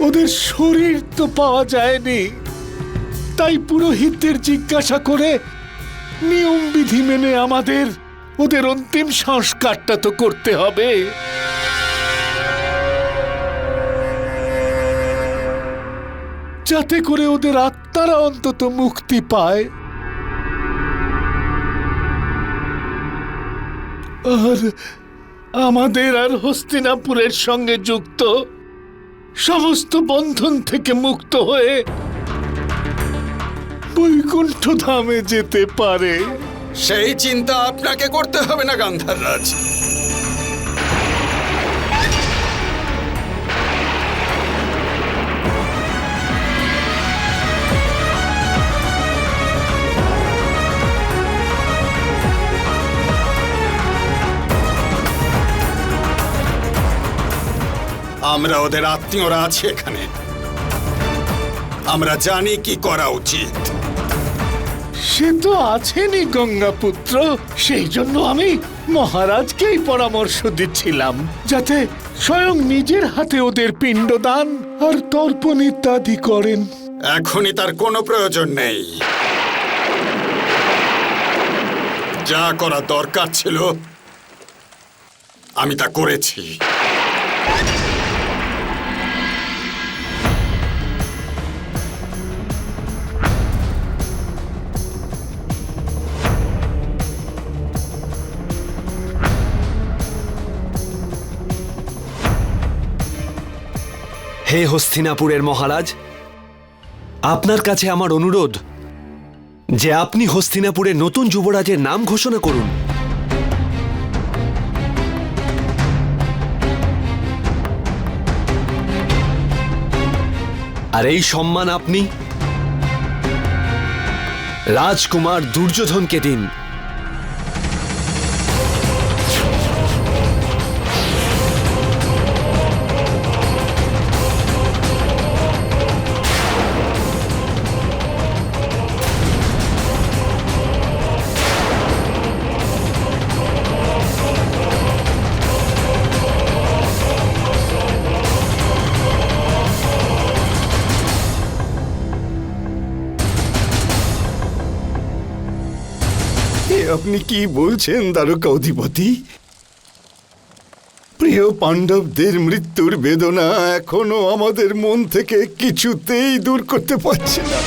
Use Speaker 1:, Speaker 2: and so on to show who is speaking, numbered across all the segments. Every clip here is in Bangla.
Speaker 1: ওদের শরীর তো পাওয়া যায়নি। তাই পুরোহিতদের জিজ্ঞাসা করে নিয়ম বিধি মেনে আমাদের ওদের অন্তিম সংস্কারটা তো করতে হবে। যাতে করে ওদের আত্মারা অন্তত মুক্তি পায়। আর আমাদের আর হস্তিনাপুরের সঙ্গে যুক্ত সমস্ত বন্ধন থেকে মুক্ত হয়ে বৈকুণ্ঠ ধামে যেতে পারে।
Speaker 2: সেই চিন্তা আপনাকে করতে হবে না গান্ধার আমরা ওদের আত্মীয়রা আছি এখানে। আমরা জানি কি করা উচিত।
Speaker 1: সে তো আছেনই গঙ্গাপুত্র। সেই জন্য আমি মহারাজকেই পরামর্শ দিচ্ছিলাম যাতে স্বয়ং নিজের হাতে ওদের পিণ্ডদান আর তর্পণ ইত্যাদি করেন।
Speaker 2: এখনই তার কোনো প্রয়োজন নেই। যা করা দরকার ছিল আমি তা করেছি।
Speaker 3: হে হস্তিনাপুরের মহারাজ, আপনার কাছে আমার অনুরোধ যে আপনি হস্তিনাপুরের নতুন যুবরাজের নাম ঘোষণা করুন। আর এই সম্মান আপনি রাজকুমার দুর্যোধনকে দিন।
Speaker 4: আপনি কি বলছেন, দ্বারকা অধিপতি? প্রিয় পাণ্ডবদের মৃত্যুর বেদনা এখনও আমাদের মন থেকে কিছুতেই দূর করতে পারছে না।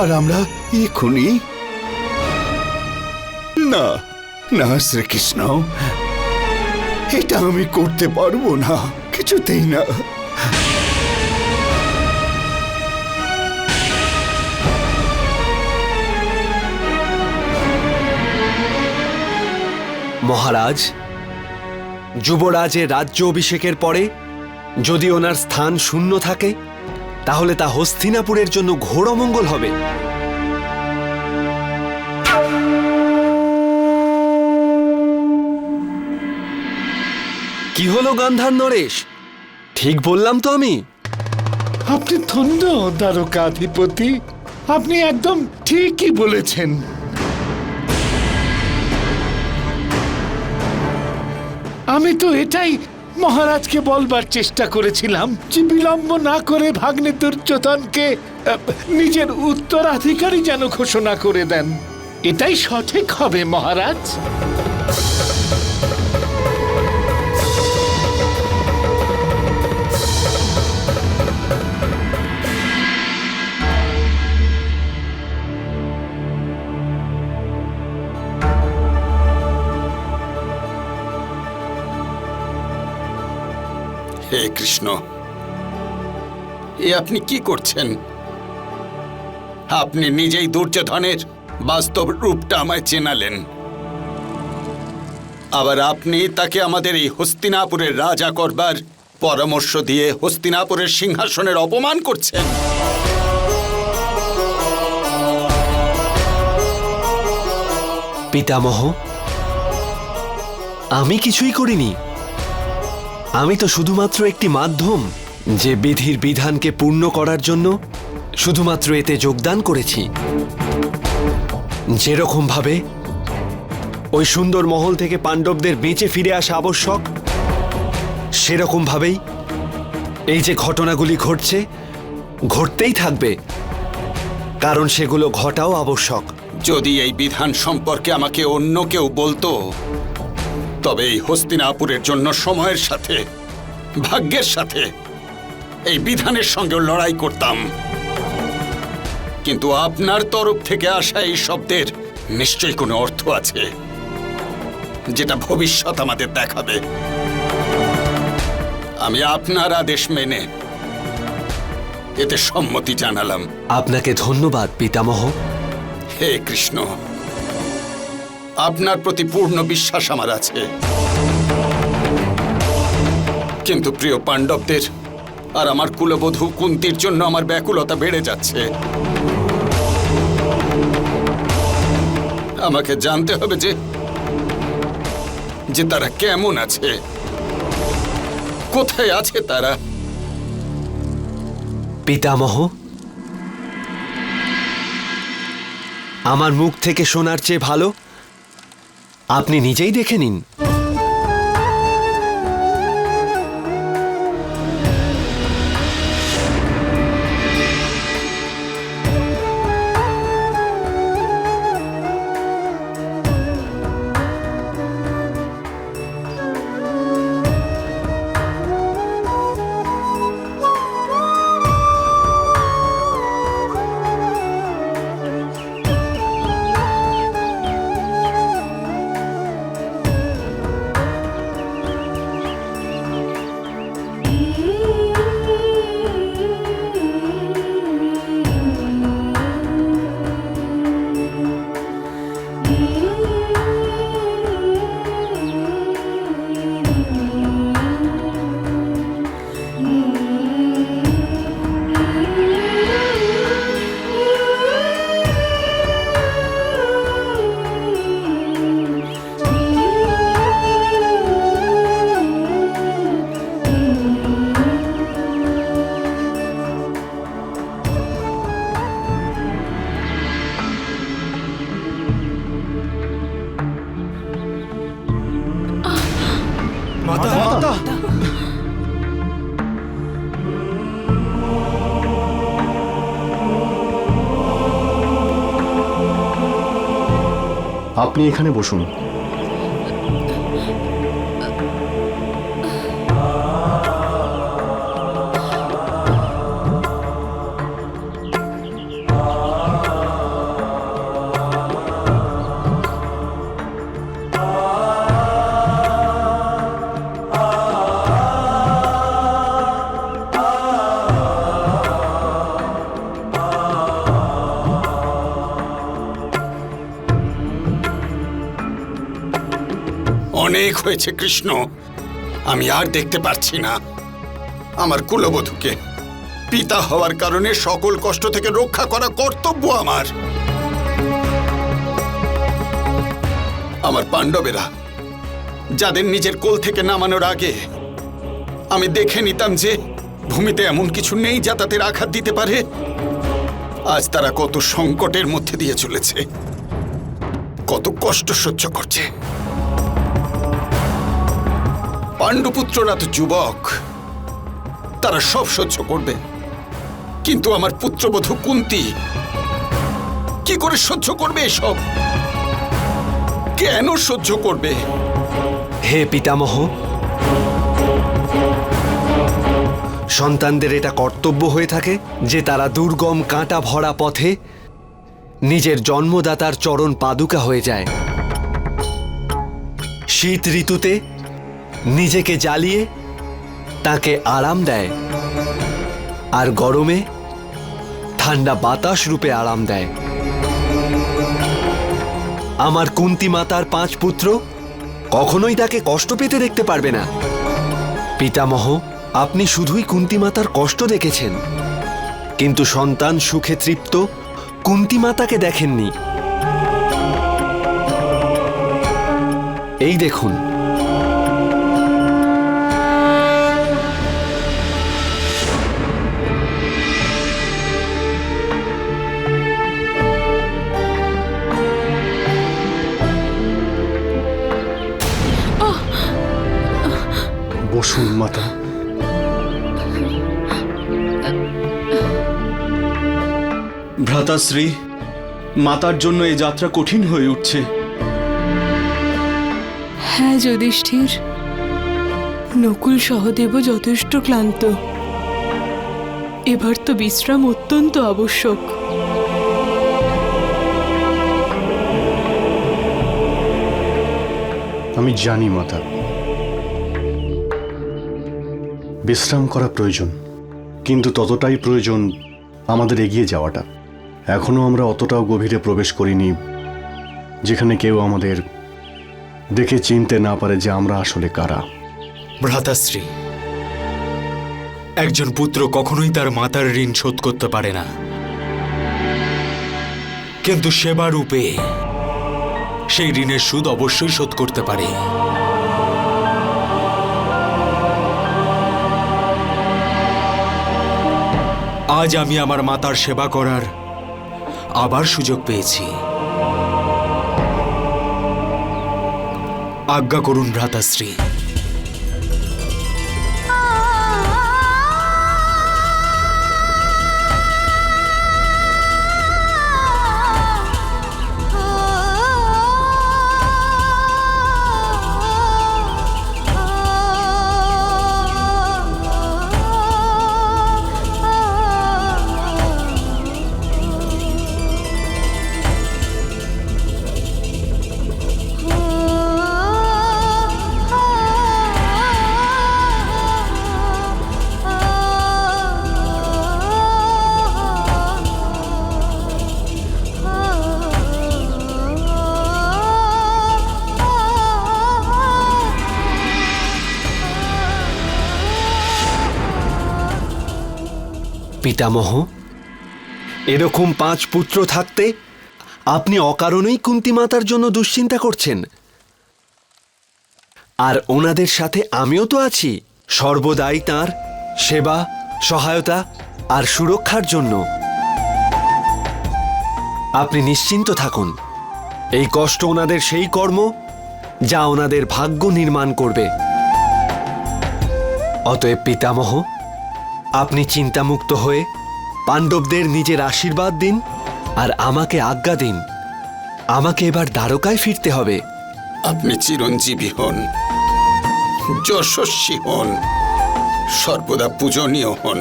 Speaker 4: আর আমরা এখনই না না, শ্রীকৃষ্ণ। এটা আমি করতে পারব না, কিছুতেই না।
Speaker 3: মহারাজ, যুবরাজের রাজ্য অভিষেকের পরে যদি ওনার স্থান শূন্য থাকে, তাহলে তা হস্তিনাপুরের জন্য ঘোর অমঙ্গল হবে। কি হলো গান্ধার নরেশ? ঠিক বললাম তো আমি।
Speaker 1: আপনি ধন্য, দ্বারকাধিপতি। আপনি একদম ঠিকই বলেছেন। আমি তো এটাই মহারাজকে বলবার চেষ্টা করেছিলাম যে বিলম্ব না করে ভাগ্নে দুর্যোধনকে নিজের উত্তরাধিকারী যেন ঘোষণা করে দেন। এটাই সঠিক হবে মহারাজ।
Speaker 2: হে কৃষ্ণ। এ আপনি কি করছেন? আপনি নিজেই দুর্যোধনের বাস্তব রূপটা আমায় চেনালেন। আবার আপনি তাকে আমাদের এই হস্তিনাপুরের রাজা করবার পরামর্শ দিয়ে হস্তিনাপুরের সিংহাসনের অপমান করছেন।
Speaker 3: পিতামহ, আমি কিছুই করিনি। আমি তো শুধুমাত্র একটি মাধ্যম যে বিধির বিধানকে পূর্ণ করার জন্য শুধুমাত্র এতে যোগদান করেছি। যেরকম ভাবে ওই সুন্দর মহল থেকে পাণ্ডবদের বেঁচে ফিরে আসা আবশ্যক সেরকম ভাবেই এই যে ঘটনাগুলি ঘটছে, ঘটতেই থাকবে, কারণ সেগুলো ঘটাও আবশ্যক।
Speaker 2: যদি এই বিধান সম্পর্কে আমাকে অন্য কেউ বলতো তবে এই হস্তিনাপুরের জন্য সময়ের সাথে ভাগ্যের সাথে এই বিধানের সঙ্গে লড়াই করতাম। কিন্তু আপনার তরফ থেকে আসা এই শব্দের নিশ্চয়ই কোনো অর্থ আছে যেটা ভবিষ্যৎ আমাদের দেখাবে। আমি আপনার আদেশ মেনে এতে সম্মতি জানালাম।
Speaker 3: আপনাকে ধন্যবাদ পিতামহ।
Speaker 2: হে কৃষ্ণ। আপনার প্রতি পূর্ণ বিশ্বাস আমার আছে। কিন্তু প্রিয় পাণ্ডবদের আর আমার কুলবধূ কুন্তির জন্য আমার ব্যাকুলতা বেড়ে যাচ্ছে। আমাকে জানতে হবে যে যে তারা কেমন আছে। কোথায় আছে তারা?
Speaker 3: পিতামহ, আমার মুখ থেকে শোনার চেয়ে ভালো আপনি নিজেই দেখে নিন।
Speaker 5: আপনি এখানে বসুন।
Speaker 2: হয়েছে কৃষ্ণ, আমি আর দেখতে পারছি না। আমার কুলবধূকে, পিতা হওয়ার কারণে সকল কষ্ট থেকে রক্ষা করা কর্তব্য আমার। আমার পাণ্ডবেরা, যাদের নিজের কোল থেকে নামানোর আগে, আমি দেখে নিতাম যে ভূমিতে এমন কিছু নেই যা তাদের আঘাত দিতে পারে। আজ তারা কত সংকটের মধ্যে দিয়ে চলেছে। কত কষ্ট সহ্য করছে। পাণ্ডুপুত্ররা তো যুবক, তারা সব সহ্য করবে। কিন্তু আমার পুত্রবধূ কুন্তি, কি করে সহ্য করবে এসব? কেন সহ্য করবে?
Speaker 3: হে পিতামহ, সন্তানদের এটা কর্তব্য হয়ে থাকে যে তারা দুর্গম কাঁটা ভরা পথে নিজের জন্মদাতার চরণ পাদুকা হয়ে যায়। শীত ঋতুতে নিজেকে জ্বালিয়ে তাকে আরাম দেয়। আর গরমে ঠান্ডা বাতাস রূপে আরাম দেয়। আমার কুন্তি মাতার পাঁচ পুত্র কখনোই তাকে কষ্ট পেতে দেখতে পারবে না। পিতামহ, আপনি শুধুই কুন্তি মাতার কষ্ট দেখেছেন। কিন্তু সন্তান সুখে তৃপ্ত কুন্তি মাতাকে দেখেননি। এই দেখুন
Speaker 5: ভ্রাতাশ্রী মাতার জন্য এই যাত্রা কঠিন হয়ে উঠছে।
Speaker 6: হ্যাঁ যুধিষ্ঠির। নকুল সহদেবও যথেষ্ট ক্লান্ত। এবার তো বিশ্রাম অত্যন্ত আবশ্যক।
Speaker 5: আমি জানি মাতা। বিশ্রাম করা প্রয়োজন কিন্তু ততটাই প্রয়োজন আমাদের এগিয়ে যাওয়াটা। এখনও আমরা অতটাও গভীরে প্রবেশ করিনি, যেখানে কেউ আমাদের দেখে চিনতে না পারে যে আমরা আসলে কারা।
Speaker 7: ভ্রাতাশ্রী, একজন পুত্র কখনোই তার মাতার ঋণ শোধ করতে পারে না। কিন্তু সেবা রূপে সেই ঋণের সুদ অবশ্যই শোধ করতে পারে। আজ আমি আমার মাতার সেবা করার আবার সুযোগ পেয়েছি। আজ্ঞা করুন ভ্রাতাশ্রী।
Speaker 3: পিতামহ। এরকম পাঁচ পুত্র থাকতে আপনি অকারণেই কুন্তি মাতার জন্য দুশ্চিন্তা করছেন। আর ওনাদের সাথে আমিও তো আছি, সর্বদাই তার সেবা, সহায়তা আর সুরক্ষার জন্য। আপনি নিশ্চিন্ত থাকুন, এই কষ্ট ওনাদের সেই কর্ম যা ওনাদের ভাগ্য নির্মাণ করবে। অতএব পিতামহ আপনি চিন্তামুক্ত হয়ে পাণ্ডবদের নিজের আশীর্বাদ দিন আর আমাকে আজ্ঞা দিন। আমাকে এবার দ্বারকায় ফিরতে হবে।
Speaker 2: আপনি চিরঞ্জীবী হন যশস্বী হন সর্বদা পূজনীয় হন।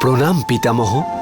Speaker 3: প্রণাম পিতামহ।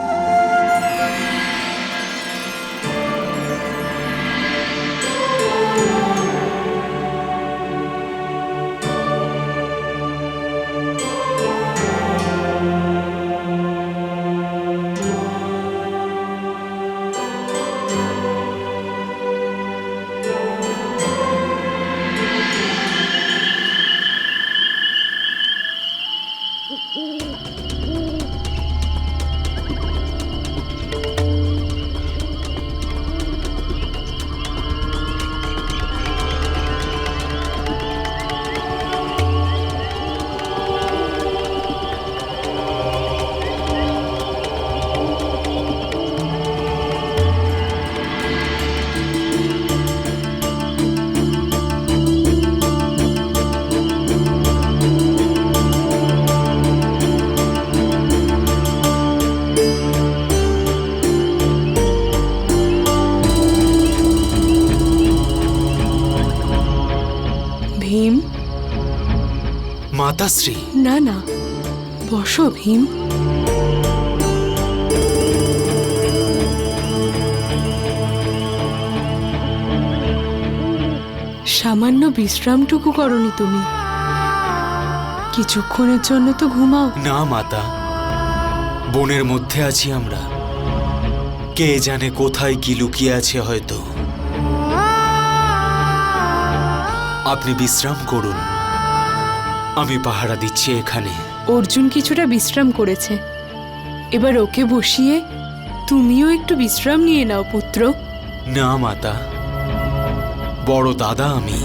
Speaker 7: মাতাশ্রী।
Speaker 6: না না বসো ভীম। সামান্য বিশ্রামটুকু করনি তুমি। কিছুক্ষণের জন্য তো ঘুমাও।
Speaker 7: না মাতা। বনের মধ্যে আছি আমরা। কে জানে কোথায় কি লুকিয়ে আছে হয়তো। আপনি বিশ্রাম করুন। আমি পাহারা দিচ্ছি এখানে।
Speaker 6: অর্জুন কিছুটা বিশ্রাম করেছে। এবার ওকে বসিয়ে তুমিও একটু বিশ্রাম নিয়ে নাও পুত্র।
Speaker 7: না মাতা। বড় দাদা আমি।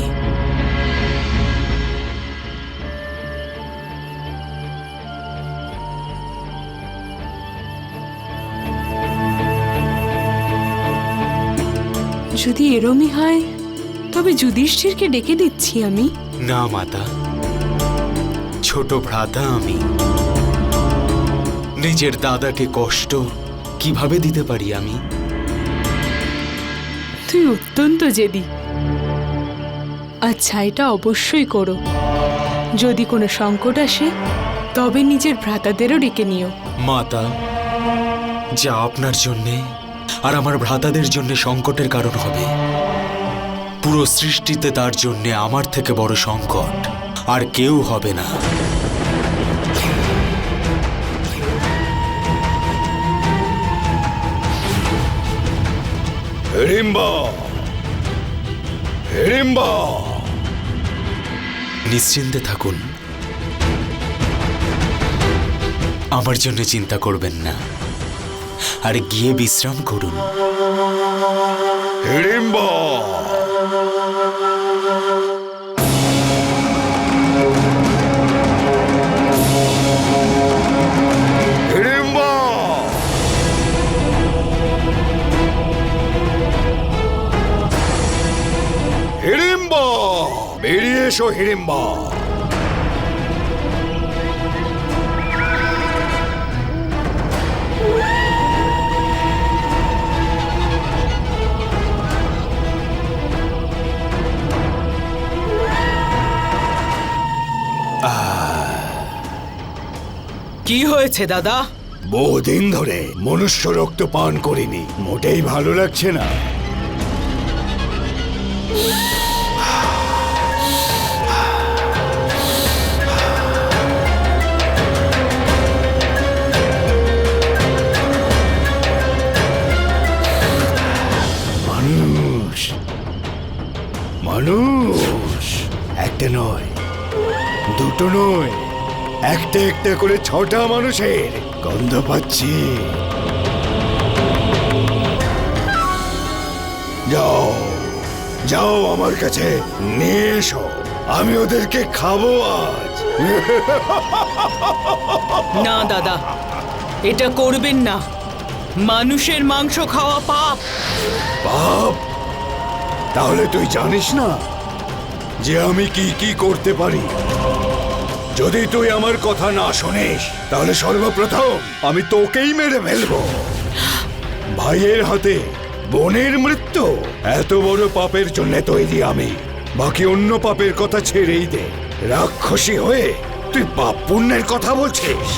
Speaker 6: যদি এরমই হয় তবে যুধিষ্ঠিরকে ডেকে দিচ্ছি আমি।
Speaker 7: না মাতা। ছোট ভ্রাতা আমি। নিজের দাদাকে কষ্ট কীভাবে দিতে পারি আমি?
Speaker 6: তুই অত্যন্ত জেদি। আচ্ছা এটা অবশ্যই করো। যদি কোনো সংকট আসে তবে নিজের ভ্রাতাদেরও ডেকে নিও।
Speaker 7: মাতা যা আপনার জন্যে আর আমার ভ্রাতাদের জন্য সংকটের কারণ হবে। পুরো সৃষ্টিতে তার জন্য আমার থেকে বড় সংকট। আর কেউ হবে না।
Speaker 4: হিড়িম্বা হিড়িম্বা
Speaker 7: নিশ্চিন্তে থাকুন। আমার জন্য চিন্তা করবেন না। আর গিয়ে বিশ্রাম করুন।
Speaker 4: হিড়িম্বা এসো হিড়িম্বা।
Speaker 8: কি হয়েছে দাদা?
Speaker 4: বহুদিন ধরে মনুষ্য রক্ত পান করিনি। মোটেই ভালো লাগছে না। মানুষ। একটা নয় দুটো নয় একটা একটা করে ছটা মানুষের গন্ধ পাচ্ছি। যাও যাও আমার কাছে নিয়ে এসো। আমি ওদেরকে খাব আজ।
Speaker 8: না দাদা এটা করবেন না। মানুষের মাংস খাওয়া পাপ।
Speaker 4: বাপ তাহলে তুই জানিস না যে আমি কি কি করতে পারি। যদি তুই আমার কথা না শোনিস, তাহলে সর্বপ্রথম আমি তোকেই মেরে ফেলব। ভাইয়ের হাতে বোনের মৃত্যু। এত বড় পাপের জন্য তৈরি আমি। বাকি অন্য পাপের কথা ছেড়েই দে। রাক্ষসী হয়ে তুই পাপ পুণ্যের কথা বলছিস।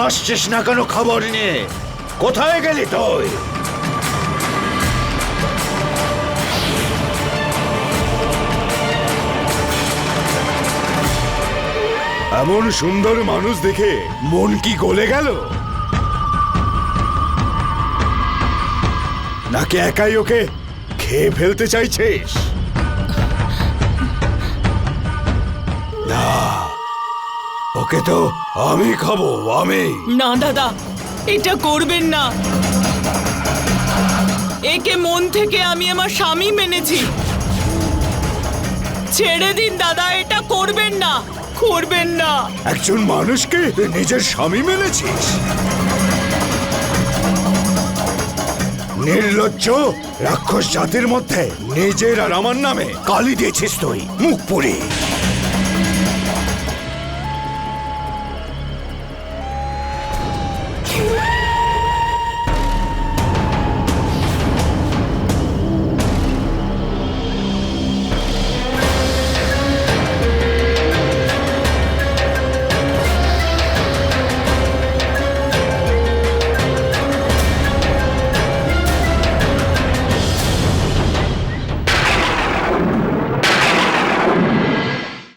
Speaker 4: আসছিস না কেন খবর নিয়ে কোথায় গেলি তুই? এমন সুন্দর মানুষ দেখে মন কি গলে গেল? নাকি একাই ওকে খেয়ে ফেলতে চাইছিস? না ওকে তো আমি খাব আমি।
Speaker 8: না দাদা এটা করবেন না। একে মন থেকে আমি আমার স্বামী মেনেছি। ছেড়ে দিন দাদা এটা করবেন না করবেন না।
Speaker 4: একজন মানুষকে নিজের স্বামী মেনেছিস? নির্লজ্জ রাক্ষস জাতির মধ্যে নিজের আর আমার নামে কালি দিয়েছিস তুই মুখ পুরি